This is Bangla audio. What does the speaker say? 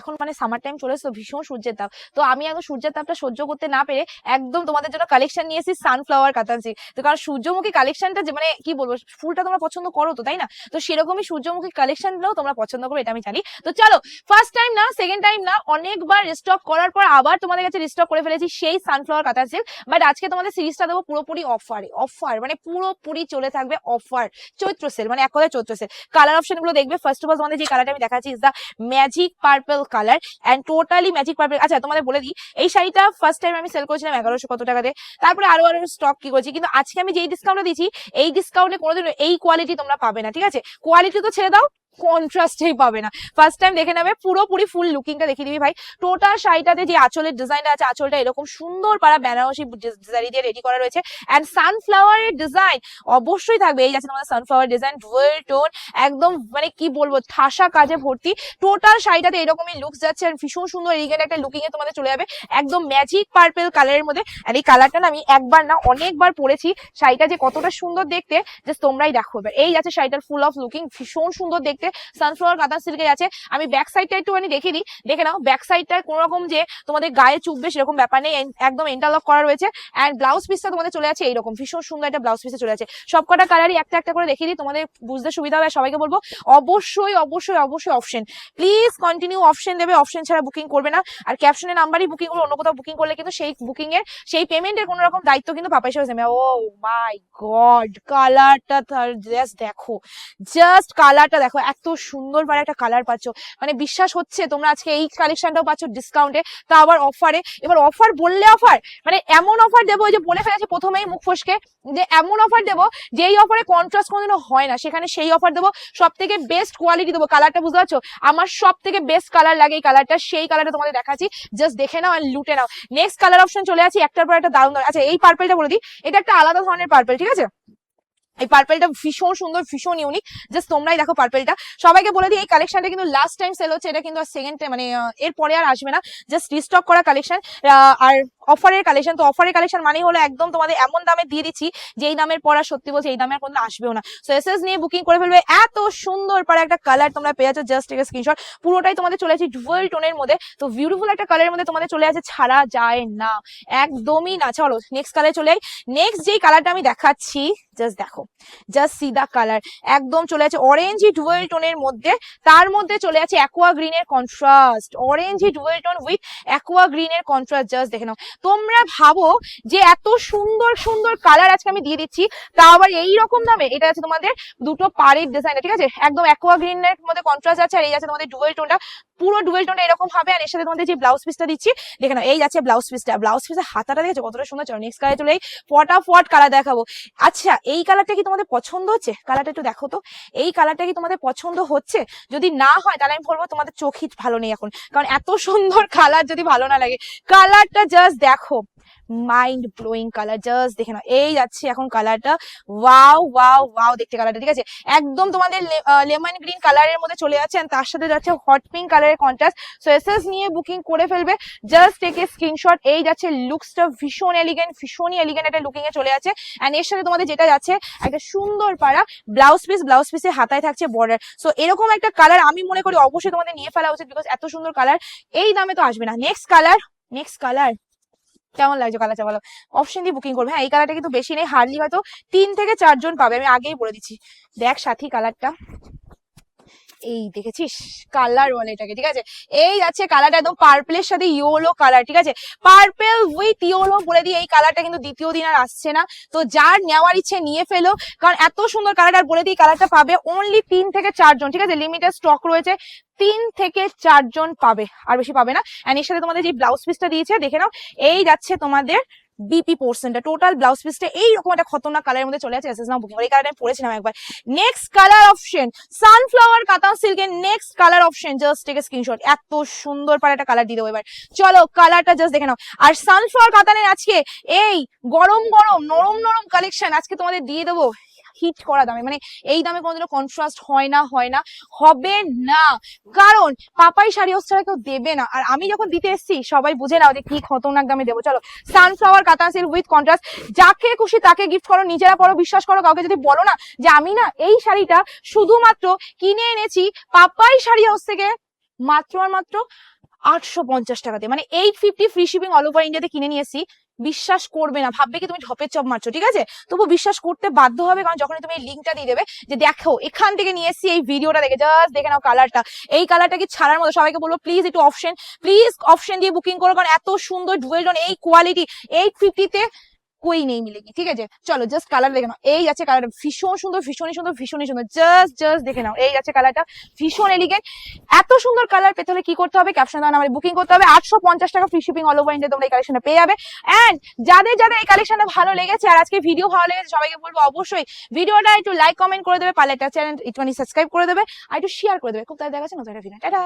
এখন মানে সামার টাইম চলে এসেছে ভীষণ সূর্যের তাপ। তো আমি এখন সূর্যের তাপটা সহ্য করতে না পেরে একদম তোমাদের জন্য কালেকশন নিয়ে এসেছি সানফ্লাওয়ার কাতানসি তো কারণ সূর্যমুখী কালেকশনটা যে মানে কি বলব, ফুলটা তোমরা পছন্দ করো তো, তাই না? তো সেরকমই সূর্যমুখী কালেকশনটাও তোমরা পছন্দ করো, এটা আমি জানি। তো চলো ফার্স্ট টাইম না সেকেন্ড টাইম না, অনেকবার রিস্টক করার পর আবার তোমাদের কাছে রিস্টক করে ফেলেছি সেই সানফ্লাওয়ার কাতান সিল্ক বাট আজকে তোমাদের সিরিজটা দেবো পুরোপুরি অফারে অফার মানে পুরোপুরি চলে থাকবে অফার চৈত্র সেল মানে এক কথায় চৈত্র সেল কালার অপশনগুলো দেখবে ফার্স্ট অফ অল তোমাদের যে কালারটা আমি দেখাচ্ছি is the magic purple colour and totally magic perfect আচ্ছা তোমাদের বলে দিই, এই শাড়িটা ফার্স্ট টাইম আমি সেল করেছিলাম এগারোশো কত টাকাতে। তারপরে আরও আরও স্টক কি করছি, কিন্তু আজকে আমি যেই ডিসকাউন্টটা দিচ্ছি এই ডিসকাউন্টে কোনোদিন এই কোয়ালিটি তোমরা পাবে না, ঠিক আছে? কোয়ালিটি তো ছেড়ে দাও কন্ট্রাস্টেই পাবে না। ফার্স্ট টাইম দেখে নেবে, পুরোপুরি ফুল লুকিংটা দেখিয়ে দিবি ভাই। টোটাল শাড়িটাতে যে আঁচলের ডিজাইনটা আছে, আঁচলটা এরকম সুন্দর পাড়া বেনারসি ডিজাইন দিয়ে রেডি করা রয়েছে। অ্যান্ড সানফ্লাওয়ারের ডিজাইন অবশ্যই থাকবে। এই আছে তোমাদের সানফ্লাওয়ার ডিজাইন ডুয়েল টোন একদম মানে কি বলব, ঠাসা কাজে ভর্তি। টোটাল শাড়িটাতে এরকমই লুকস যাচ্ছে আর ভীষণ সুন্দর এলিগেন্ট একটা লুকিং এ তোমাদের চলে যাবে। একদম ম্যাজিক পার্পেল কালারের মধ্যে। আর এই কালারটা না আমি একবার না, অনেকবার পরেছি। শাড়িটা যে কতটা সুন্দর দেখতে জাস্ট তোমরাই দেখো এবার। এই আছে শাড়িটার ফুল অফ লুকিং ভীষণ সুন্দর দেখতে। সানফ্লাওয়ার কাতান সিল্কে আছে আমি ব্যাক সাইডটা একটুখানি দেখে দিই দেখে নাও ব্যাক সাইডটার কোনো রকম যে তোমাদের গায়ে চুপবে সেরকম ব্যাপার নেই। একদম ইন্টারলক করা রয়েছে। অ্যান্ড ব্লাউজ পিসটা তোমাদের চলে আছে এইরকম। ভীষণ সুন্দর একটা ব্লাউজ পিসে চলে আছে সবকটা কালারই একটা একটা করে দেখিয়ে দিই। তোমাদের বুঝতে সুবিধা হবে সবাইকে বলব, অবশ্যই অবশ্যই অবশ্যই অপশন প্লিজ কন্টিনিউ অপশন দেবে। অপশন ছাড়া বুকিং করবে না। আর ক্যাপশনের নাম্বারই বুকিং করবে অন্য কোথাও বুকিং করলে কিন্তু সেই বুকিং এর, সেই পেমেন্টের কোনো রকম দায়িত্ব কিন্তু পাপাই হিসেবে নেবে। ও মাই গড কালারটা জাস্ট দেখো। জাস্ট কালারটা দেখো। এত সুন্দর পারে একটা কালার পাচ্ছ। মানে বিশ্বাস হচ্ছে তোমরা আজকে এই কালেকশনটাও পাচ্ছ ডিসকাউন্টে তা আবার অফারে এবার অফার বললে অফার মানে এমন অফার দেবো যে বলে ফেলেছি প্রথমেই মুখ ফসকে, যে এমন অফার দেবো যেই অফারে কন্ট্রাস্ট কোনোদিনও হয় না। সেখানে সেই অফার দেবো সব থেকে বেস্ট কোয়ালিটি দেবো। কালারটা বুঝতে পারছ? আমার সব থেকে বেস্ট কালার লাগে এই কালারটা সেই কালারটা তোমাদের দেখাচ্ছি। জাস্ট দেখে নাও আর লুটে নাও। নেক্সট কালার অপশন চলে আসি, একটার পর একটা দারুণ আচ্ছা এই পার্পেলটা বলে দিই। এটা একটা আলাদা ধরনের পার্পেল ঠিক আছে? এই পার্পেলটা ভীষণ সুন্দর ভীষণ ইউনিক জাস্ট তোমরাই দেখো পার্পেলটা সবাইকে বলে দিই এই কালেকশনটা কিন্তু লাস্ট টাইম সেল হচ্ছে এটা কিন্তু আর সেকেন্ড টাইম মানে আহ, এর পরে আর আসবে না। জাস্ট রিস্টক করা কালেকশন আর অফারের কালেকশন তো অফারের কালেকশন মানেই হলো একদম তোমাদের এমন দামে দিয়ে দিচ্ছি যে এই দামের পর আর সত্যি বলছে এই দামে আর কোনো আসবেও না। সো এসএস নিয়ে বুকিং করে ফেলবে এত সুন্দর পারে একটা কালার তোমরা পেয়ে যাচ্ছ। জাস্ট একটা স্ক্রিনশট পুরোটাই তোমাদের চলে আছে ডুয়েল টোনের মধ্যে। তো বিউটিফুল একটা কালারের মধ্যে তোমাদের চলে আছে ছাড়া যায় না। একদমই না। চলো নেক্সট কালারে চলে যাই। নেক্সট যেই কালারটা আমি দেখাচ্ছি জাস্ট দেখো জাস্ট সিদা কালার একদম চলে আছে অরেঞ্জি ডুয়েল টোনের মধ্যে। তার মধ্যে চলে আছে অ্যাকোয়া গ্রিনের contrast orangey dual tone with aqua গ্রিনের কন্ট্রাস্ট জাস্ট দেখে নাও। তোমরা ভাবো যে এত সুন্দর সুন্দর কালার আজকে আমি দিয়ে দিচ্ছি, তা আবার এই রকম দামে? এটা আছে তোমাদের দুটো পাড়ের ডিজাইন ঠিক আছে? একদম অ্যাকোয়া গ্রিনের মধ্যে কন্ট্রাস্ট আছে, আর এই আছে তোমাদের ডুয়েল টোনটা পুরো ডুয়েল টোনটা এরকম হবে, আর এর সাথে তোমাদের যে ব্লাউজ পিসটা দিচ্ছি, দেখে নাও, এই যাচ্ছে ব্লাউজ পিসটা ব্লাউজ পিসের হাতাটা দেখেছ? কতটা সুন্দর চলো নেক্সট কালার চলে এই ফটাফট কালার দেখাবো। আচ্ছা এই কালারটা কি তোমাদের পছন্দ হচ্ছে? কালারটা একটু দেখো তো। এই কালারটা কি তোমাদের পছন্দ হচ্ছে? যদি না হয়, তাহলে আমি বলব তোমাদের চোখই ভালো নেই এখন। কারণ এত সুন্দর কালার যদি ভালো না লাগে কালারটা জাস্ট দেখো। মাইন্ড ব্লোয়িং কালার জাস্ট দেখে নাও। এই যাচ্ছে এখন কালারটা ওয়াও ওয়াও ওয়াও দেখতে কালারটা ঠিক আছে? একদম তোমাদের লেমন গ্রিন কালারের মধ্যে চলে যাচ্ছে and তার সাথে যাচ্ছে হট পিঙ্ক কালারের কন্ট্রাস্ট সো এসএস নিয়ে বুকিং করে ফেলবে। জাস্ট টেক এ স্ক্রিনশট এই যাচ্ছে লুকসটা ভীষণ এলিগেন্ট ভীষণই এলিগেন্ট একটা লুকিং এ চলে আছে এন্ড এর সাথে তোমাদের যেটা যাচ্ছে, একটা সুন্দর পাড়া। ব্লাউজ পিস ব্লাউজ পিসে হাতায় থাকছে বর্ডার সো এরকম একটা কালার আমি মনে করি অবশ্যই তোমাদের নিয়ে ফেলা উচিত বিকজ এত সুন্দর কালার এই দামে তো আসবে না। নেক্সট কালার নেক্সট কালার কেমন লাগছে কালারটা বলো? অপশন দিয়ে বুকিং করবে। হ্যাঁ এই কালারটা কিন্তু বেশি নেই হার্ডলি হয়তো তিন থেকে চারজন পাবে, আমি আগেই বলে দিচ্ছি। দেখ সাথী কালারটা এই দেখেছিস? কালার বলে এটাকে, ঠিক আছে? এই যাচ্ছে কালারটা একদম পার্পলের সাথে ইয়েলো কালার ঠিক আছে? পার্পেল উইথ ইয়েলো বলে দিই এই কালারটা কিন্তু দ্বিতীয় দিন আর আসছে না। তো যার নেওয়ার ইচ্ছে নিয়ে ফেলো, কারণ এত সুন্দর কালার আর বলে দিই কালারটা পাবে অনলি তিন থেকে চারজন, ঠিক আছে? লিমিটেড স্টক রয়েছে, তিন থেকে চারজন পাবে, আর বেশি পাবে না। এন্ড এর সাথে তোমাদের যে ব্লাউজ পিসটা দিয়েছে, দেখে নাও, এই যাচ্ছে তোমাদের বিপি পোর্শনটা টোটাল ব্লাউজ পিসটা এইরকম একটা খতরনাক কালারের মধ্যে চলে আছে এসএস নাও বুকিং এই কালারটা আমি পরেছিলাম একবার। নেক্সট কালার অপশন সানফ্লাওয়ার কাতান সিল্কের next colour option just take screenshot এত সুন্দর পারে একটা কালার দিয়ে দেবো এবার। চলো কালারটা জাস্ট দেখে নাও। আর সানফ্লাওয়ার কাতানের আজকে এই গরম গরম, নরম নরম কালেকশন আজকে তোমাদের দিয়ে দেবো। হিট করা দামে। মানে এই দামে কোনোদিনও কন্ট্রাস্ট হয় না হয় না, হবে না। কারণ পাপাই শাড়ি ছাড়া কেউ দেবে না। আর আমি যখন দিতে এসেছি, সবাই বুঝে নাও যে কি খতরনাক দামে দেবো। চলো সানফ্লাওয়ার কাতান সিল্ক উইথ কন্ট্রাস্ট যাকে খুশি তাকে গিফট করো, নিজেরা পরো, বিশ্বাস করো, কাউকে যদি বলো না যে আমি না এই শাড়িটা শুধুমাত্র কিনে এনেছি, পাপাই শাড়ি হাউস থেকে মাত্র আর মাত্র আটশো পঞ্চাশ টাকাতে মানে eight fifty free shipping all over ইন্ডিয়াতে কিনে নিয়েছি বিশ্বাস করবে না, ভাববে কি তুমি ঢপের চপ মারছো, ঠিক আছে? তবু বিশ্বাস করতে বাধ্য হবে, কারণ যখনই তুমি এই লিঙ্কটা দিয়ে দেবে যে দেখো, এখান থেকে নিয়ে এসছি এই ভিডিওটা দেখে জাস্ট দেখে নাও কালারটা এই কালারটা কি ছাড়ার মতো? সবাইকে বলব প্লিজ একটু অপশন প্লিজ অপশন দিয়ে বুকিং করো, কারণ এত সুন্দর ডুয়েল এই কোয়ালিটি এইট ফিফটিতে কই নেই মিলেগি ঠিক আছে? চলো জাস্ট কালার দেখে নাও। এই আছে কালার ভীষণ সুন্দর, ভীষণই সুন্দর ভীষণই সুন্দর। জাস্ট জাস্ট দেখে নাও। এই আছে কালারটা ভীষণ এলিগেন্ট এত সুন্দর কালার পেতে হলে কি করতে হবে? ক্যাপশন দেওয়া নাম্বারে বুকিং করতে হবে। আটশো পঞ্চাশ টাকা free shipping all over India তোমরা এই কালেকশনটা পেয়ে যাবে। অ্যান্ড যাদের যাদের এই কালেকশনটা ভালো লেগেছে আর আজকে ভিডিও ভালো লেগেছে, সবাইকে বলব অবশ্যই ভিডিওটা একটু লাইক কমেন্ট করে দেবে। পারলে একটা চ্যানেল একটুখানি সাবস্ক্রাইব করে দেবে। আর একটু শেয়ার করে দেবে। খুব তাই দেখাচ্ছে নতুন একটা ভিডিও টাটা!